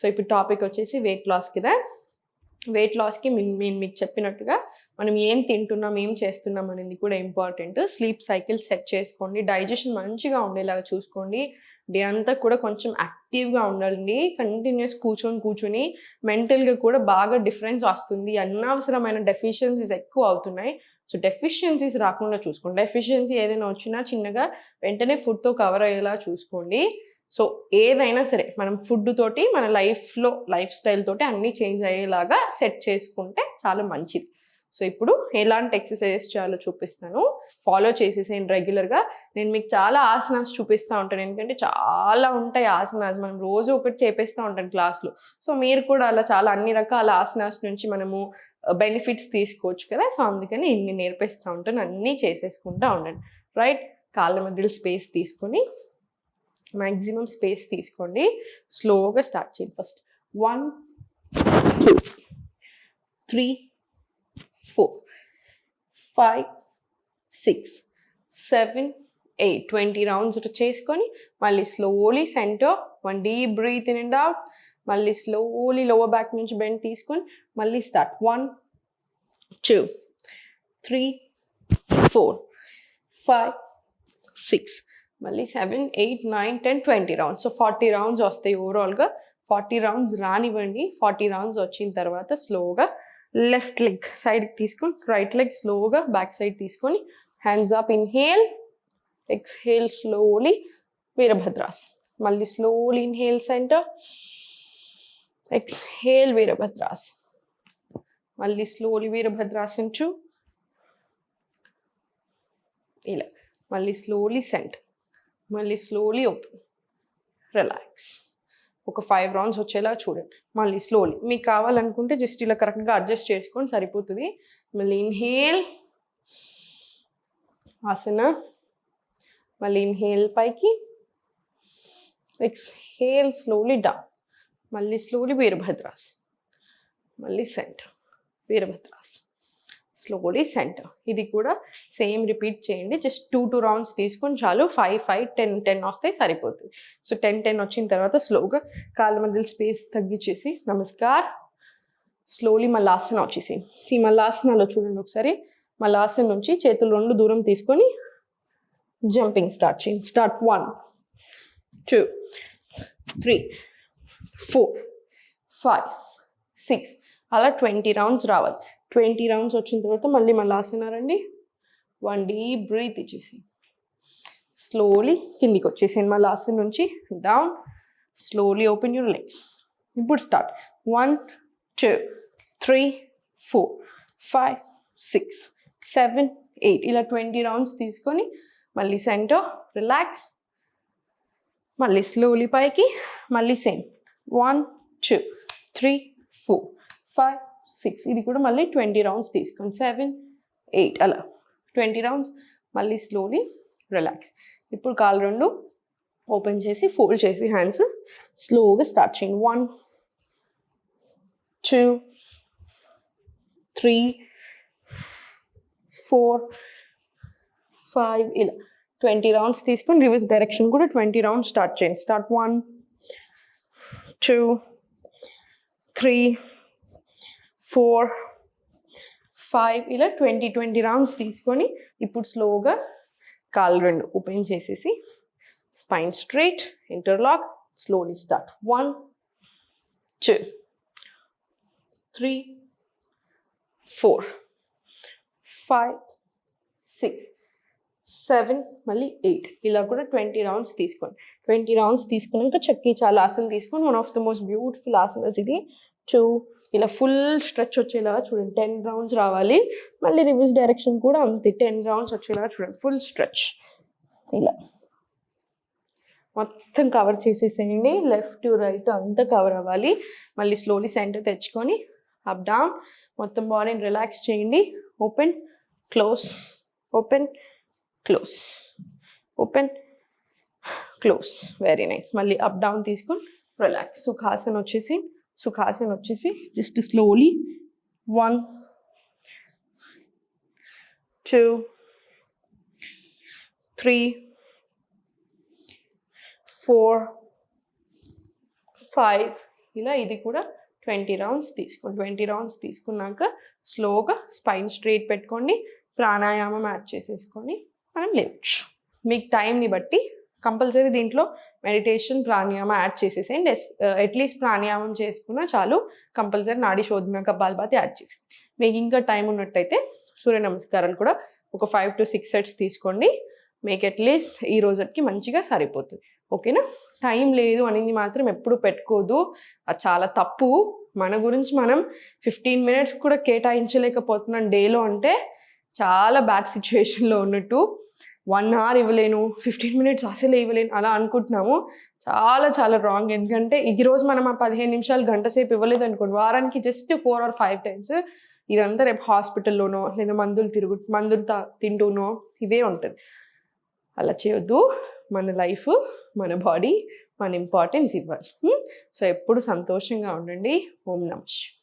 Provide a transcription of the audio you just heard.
So ఇప్పుడు topic వచ్చేసి weight loss కదా. వెయిట్ లాస్కి నేను మీకు చెప్పినట్టుగా మనం ఏం తింటున్నాం ఏం చేస్తున్నాం అనేది కూడా ఇంపార్టెంట్ స్లీప్ సైకిల్ సెట్ చేసుకోండి. డైజెషన్ మంచిగా ఉండేలాగా చూసుకోండి. డే అంతా కూడా కొంచెం యాక్టివ్గా ఉండండి. కంటిన్యూస్ కూర్చొని కూర్చొని మెంటల్గా కూడా బాగా డిఫరెన్స్ వస్తుంది. అనవసరమైన డెఫిషియన్సీస్ ఎక్కువ అవుతున్నాయి. సో డెఫిషియన్సీస్ రాకుండా చూసుకోండి. డెఫిషియన్సీ ఏదైనా వచ్చినా చిన్నగా వెంటనే ఫుడ్తో కవర్ అయ్యేలా చూసుకోండి. సో ఏదైనా సరే మనం ఫుడ్ తోటి మన లైఫ్లో లైఫ్ స్టైల్ తోటి అన్నీ చేంజ్ అయ్యేలాగా సెట్ చేసుకుంటే చాలా మంచిది. సో ఇప్పుడు ఎలాంటి ఎక్సర్సైజెస్ చేయాలో చూపిస్తాను. ఫాలో చేసేసేయండి రెగ్యులర్గా నేను మీకు చాలా ఆసనాస్ చూపిస్తూ ఉంటాను. ఎందుకంటే చాలా ఉంటాయి ఆసనాస్ మనం రోజు ఒకటి చేపిస్తూ ఉంటాను క్లాస్లో సో మీరు కూడా అలా చాలా అన్ని రకాల ఆసనాస్ నుంచి మనము uh, బెనిఫిట్స్ తీసుకోవచ్చు కదా. సో అందుకని ఇన్ని నేర్పిస్తూ ఉంటాను అన్నీ చేసేసుకుంటూ ఉండండి. రైట్ కాళ్ళ మధ్యలో స్పేస్ తీసుకొని మ్యాక్సిమం స్పేస్ తీసుకోండి. స్లోగా స్టార్ట్ చేయండి first. One two three four five six seven eight. Twenty rounds చేసుకొని మళ్ళీ slowly center. One deep breath in and out. మళ్ళీ స్లోలీ లోవర్ బ్యాక్ నుంచి బెండ్ తీసుకొని మళ్ళీ start. One two three four five six మళ్ళీ seven eight nine ten twenty rounds. So forty rounds వస్తాయి ఓవరాల్గా forty rounds రానివ్వండి. ఫార్టీ రౌండ్స్ వచ్చిన తర్వాత స్లోగా లెఫ్ట్ లెగ్ సైడ్కి తీసుకొని రైట్ లెగ్ స్లోగా బ్యాక్ సైడ్ తీసుకొని hands up inhale exhale slowly వీరభద్రాస్. మళ్ళీ స్లోలీ ఇన్హేల్ సెంటర్ ఎక్స్హేల్ వీరభద్రాస్. మళ్ళీ స్లోలీ వీరభద్రాసన్ టూ ఇలా. మళ్ళీ స్లోలీ సెంటర్ మళ్ళీ స్లోలీ ఓపెన్ రిలాక్స్ ఒక ఫైవ్ రౌండ్స్ వచ్చేలా చూడండి. మళ్ళీ స్లోలీ మీకు కావాలనుకుంటే జస్ట్ ఇలా కరెక్ట్గా అడ్జస్ట్ చేసుకొని సరిపోతుంది. మళ్ళీ ఇన్హేల్ ఆసన. మళ్ళీ ఇన్హేల్ పైకి. ఎక్స్హేల్ స్లోలీ డౌన్ మళ్ళీ స్లోలీ వీరభద్రాస్ మళ్ళీ సెంటర్ వీరభద్రాస్ స్లోలీ సెంటర్ ఇది కూడా సేమ్ రిపీట్ చేయండి. జస్ట్ టూ టూ రౌండ్స్ తీసుకొని చాలు ఫైవ్ ఫైవ్ టెన్ టెన్ వస్తాయి సరిపోతుంది సో టెన్ టెన్ వచ్చిన తర్వాత స్లోగా కాళ్ళ మధ్యలో స్పేస్ తగ్గించేసి నమస్కార్. స్లోలీ మళ్ళాసన వచ్చేసి సి మళ్ళీ ఆసనాలో చూడండి ఒకసారి. మళ్ళీ నుంచి చేతులు రెండు దూరం తీసుకొని జంపింగ్ స్టార్ట్ చేయండి. Start one two three four five six అలా ట్వంటీ రౌండ్స్ రావాలి. ట్వంటీ రౌండ్స్ వచ్చిన తర్వాత మళ్ళీ మళ్ళీ ఆసనారండి వన్ డీప్ బ్రీత్ ఇచ్చేసి. స్లోలీ కిందికి వచ్చేసేయండి మళ్ళీ ఆసన నుంచి. Down. Slowly open your legs. ఇప్పుడు start. One two three four five six seven eight. ఇలా ట్వంటీ రౌండ్స్ తీసుకొని మళ్ళీ సెంటర్. రిలాక్స్. మళ్ళీ స్లోలీ పైకి. మళ్ళీ same. One two three four. Five six ఇది కూడా మళ్ళీ ట్వంటీ రౌండ్స్ తీసుకోండి సెవెన్ ఎయిట్ అలా. ట్వంటీ రౌండ్స్ మళ్ళీ స్లోలీ రిలాక్స్ ఇప్పుడు కాలు రెండు ఓపెన్ చేసి ఫోల్డ్ చేసి హ్యాండ్స్ స్లోగా స్టార్ట్ చేయండి. One two three four five ఇలా. ట్వంటీ రౌండ్స్ తీసుకొని రివర్స్ డైరెక్షన్ కూడా ట్వంటీ రౌండ్స్ స్టార్ట్ చేయండి. Start one two three four five ఇలా ట్వంటీ ట్వంటీ రౌండ్స్ తీసుకొని ఇప్పుడు స్లోగా కాల్ రెండు ఓపెన్ చేసేసి spine straight interlock slowly start. One two three four five six seven మళ్ళీ ఎయిట్. ఇలా కూడా ట్వంటీ రౌండ్స్ తీసుకోండి ట్వంటీ రౌండ్స్ తీసుకున్నాక చక్కీ చాలా ఆసన తీసుకొని one of the most beautiful ఆసనస్ ఇది. టూ ఇలా ఫుల్ స్ట్రెచ్ వచ్చేలాగా చూడండి. టెన్ రౌండ్స్ రావాలి. మళ్ళీ రివర్స్ డైరెక్షన్ కూడా అంతే. టెన్ రౌండ్స్ వచ్చేలాగా చూడండి. ఫుల్ స్ట్రెచ్ ఇలా. మొత్తం కవర్ చేసేసేయండి. లెఫ్ట్ రైట్ అంతా కవర్ అవ్వాలి. మళ్ళీ స్లోలీ సెంటర్ తెచ్చుకొని అప్ డౌన్ మొత్తం బాడీని రిలాక్స్ చేయండి. Open close open close open close very nice మళ్ళీ అప్ డౌన్ తీసుకొని రిలాక్స్ సుఖాసన్ వచ్చేసి సుఖాసన్ వచ్చేసి just slowly one two three four five ఇలా ఇది కూడా ట్వంటీ రౌండ్స్ తీసుకోండి ట్వంటీ రౌండ్స్ తీసుకున్నాక స్లోగా స్పైన్ స్ట్రైట్ పెట్టుకోండి ప్రాణాయామం యాడ్ చేసేసుకొని మనం లేవచ్చు. మీకు టైంని బట్టి కంపల్సరీ దీంట్లో మెడిటేషన్ ప్రాణాయామం యాడ్ చేసేసేయండి. ఎస్ అట్లీస్ట్ ప్రాణాయామం చేసుకున్నా చాలు. కంపల్సరీ నాడి శోధన కపాలపాతి యాడ్ చేసి. మీకు ఇంకా టైం ఉన్నట్టయితే సూర్య నమస్కారాలు కూడా ఒక ఫైవ్ టు సిక్స్ సెట్స్ తీసుకోండి. మీకు అట్లీస్ట్ ఈ రోజుకి మంచిగా సరిపోతుంది. ఓకేనా టైం లేదు అనేది మాత్రం ఎప్పుడు పెట్టుకోదు. అది చాలా తప్పు. మన గురించి మనం ఫిఫ్టీన్ మినిట్స్ కూడా కేటాయించలేకపోతున్నాం. డేలో అంటే చాలా బ్యాడ్ సిచ్యువేషన్లో ఉన్నట్టు. వన్ అవర్ ఇవ్వలేను ఫిఫ్టీన్ మినిట్స్ అసలు ఇవ్వలేను అలా అనుకుంటున్నాము. చాలా చాలా రాంగ్ ఎందుకంటే ఈ రోజు మనం ఆ పదిహేను నిమిషాలు గంట సేపు ఇవ్వలేదు అనుకోండి వారానికి just four or five times ఇదంతా రేపు హాస్పిటల్లోనో లేదా మందులు తిరుగు మందులు తింటూనో ఇదే ఉంటుంది. అలా చేయొద్దు. మన లైఫ్ మన బాడీ మన ఇంపార్టెన్స్ ఇవ్వాలి. సో ఎప్పుడు సంతోషంగా ఉండండి. ఓం నమస్